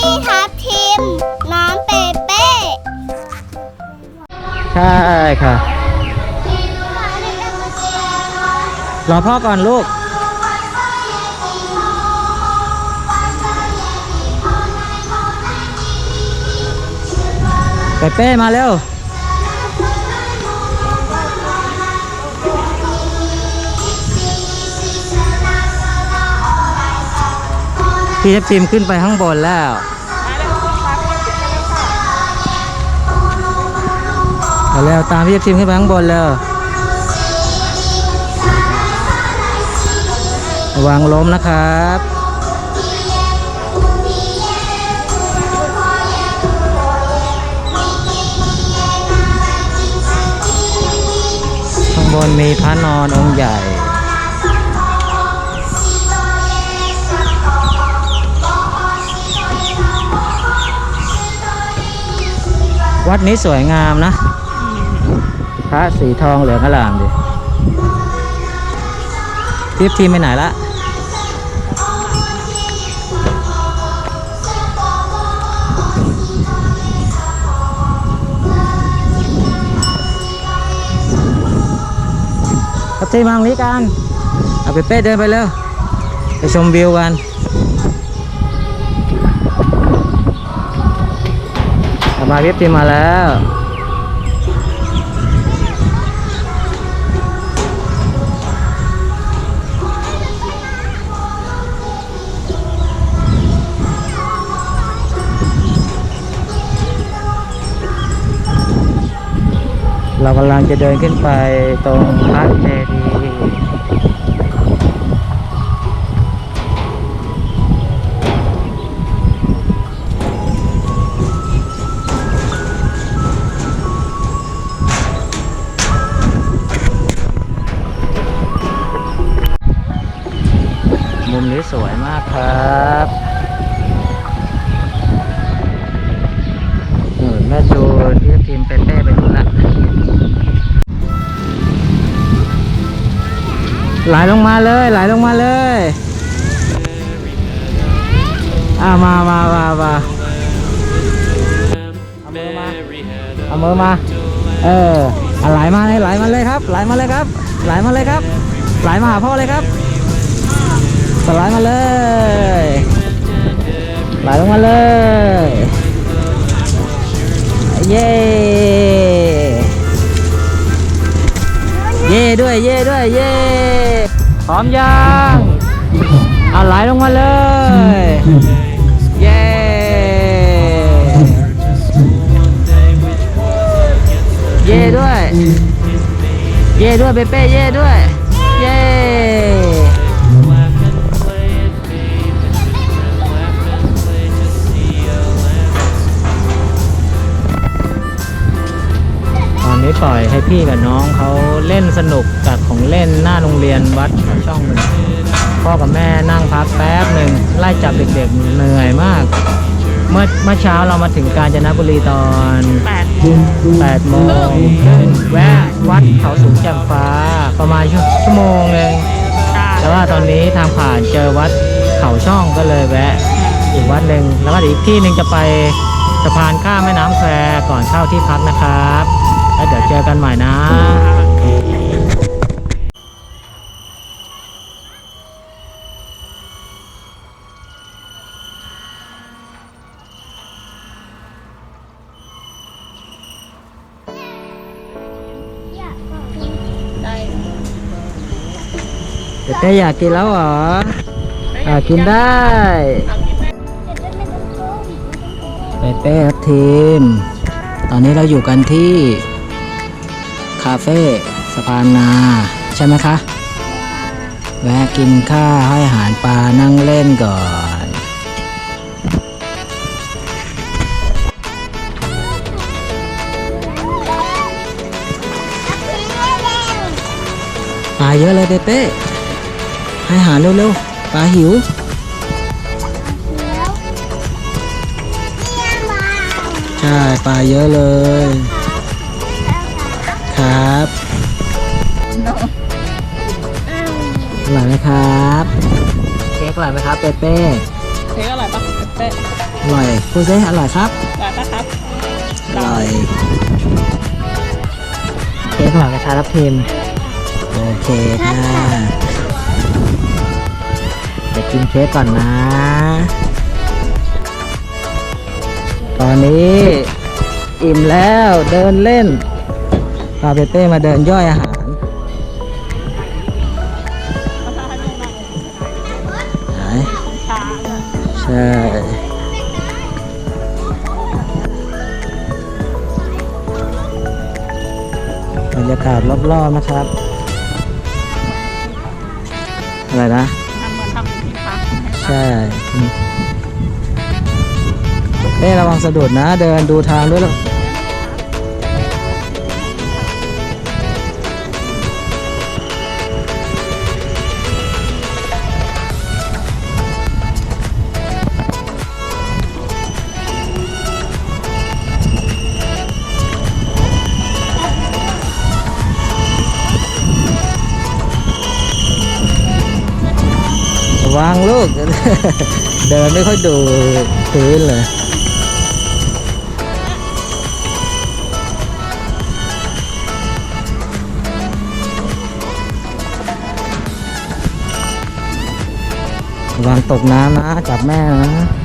พี่ทับทิม น้องเปเป้ใช่ค่ะ รอพ่อก่อนลูก เปเป้มาเร็ว พี่ทับทิมขึ้นไปข้างบนแล้วเอาแล้วตามพี่ทับทิมขึ้นไปข้างบนเลยระวังล้มนะครับข้างบนมีพระนอนองค์ใหญ่ วัดนี้สวยงามนะ พระสีทองเหลืองอลามดิทิปทีมไปไหนละทับทีมมาตรงนี้กัน เอาไปเป้เดินไปเร็ว ไปชมวิวกัน เอา มาทิปทีมมาแล้ว เรากำลังจะเดินขึ้นไปตรงพระเจดีย์ มุมนี้สวยมากครับแม่จูที่ทีมเปเป้ไปดูนละไหลลงมาเลยไหลลงมาเลยอ่ามามามามาเอามือมาเอามือมาเออไหลมาเลยไหลมาเลยครับไหลมาเลยครับไหลมาเลยครับไหลมาหาพ่อเลยครับ ไลด์มาเลยไหลลงมาเลยเย้เย่ด้วยเย่ด้วยเย่พร้อมยังเอาไหลลงมาเลยเย่เย่ด้วย เย่ด้วยเปเป้เย่ด้วย พี่กับน้องเขาเล่นสนุกกับของเล่นหน้าโรงเรียนวัดช่องหนึ่งพ่อกับแม่นั่งพักแป๊บหนึ่งไล่จับเด็กๆเหนื่อยมาก เมื่อเมื่อเช้าเรามาถึงกาญจนบุรีตอน8โมงครึ่งแวะวัดเขาสูงแจ่มฟ้าประมาณชั่วชั่วโมงหนึงแต่ว่าตอนนี้ทางผ่านเจอวัดเขาช่องก็เลยแวะอีกวัดหนึ่งแล้วก็อีกที่หนึ่งจะไปสะพานข้ามแม่น้ำแควก่อนเข้าที่พักนะครับ แล้วเดี๋ยวเจอกันใหม่นะเดี๋ยวเต้อยากกินแล้วเหรออ่ากินได้เป้เป้ครับทีม ตอนนี้เราอยู่กันที่ คาเฟ่สะพานนาใช่ไหมคะ แวะกินข้าวให้อาหารปลานั่งเล่นก่อนปลาเยอะเลยเป้เป้ให้อาหารเร็วๆปลาหิวใช่ปลาเยอะเลย ครับ อร่อยไหมครับ เค้กอร่อยไหมครับเป้เป้เค้กอร่อยปะเป๊ะนร่อยพูดซิอร่อยครับหวานปะครับอร่อยเค้กหน่อยกระทารับพิมพ์โอเคค่ะเดี๋ยวกินเค้กก่อนนะ ตอนนี้ อิ่มแล้วเดินเล่น พาเปเป้มาเดินย่อยอาหารไหนชาเนี่ยใช่บรรยากาศรอบๆนะครับ อะไรนะทำเหมือนทำเป็นที่พักใช่อืมเต้ระวังสะดุดนะ เดินดูทางด้วย วางลูก เดินไม่ค่อยดูพื้นเลยระวังตกน้ำนะ จับแม่นะ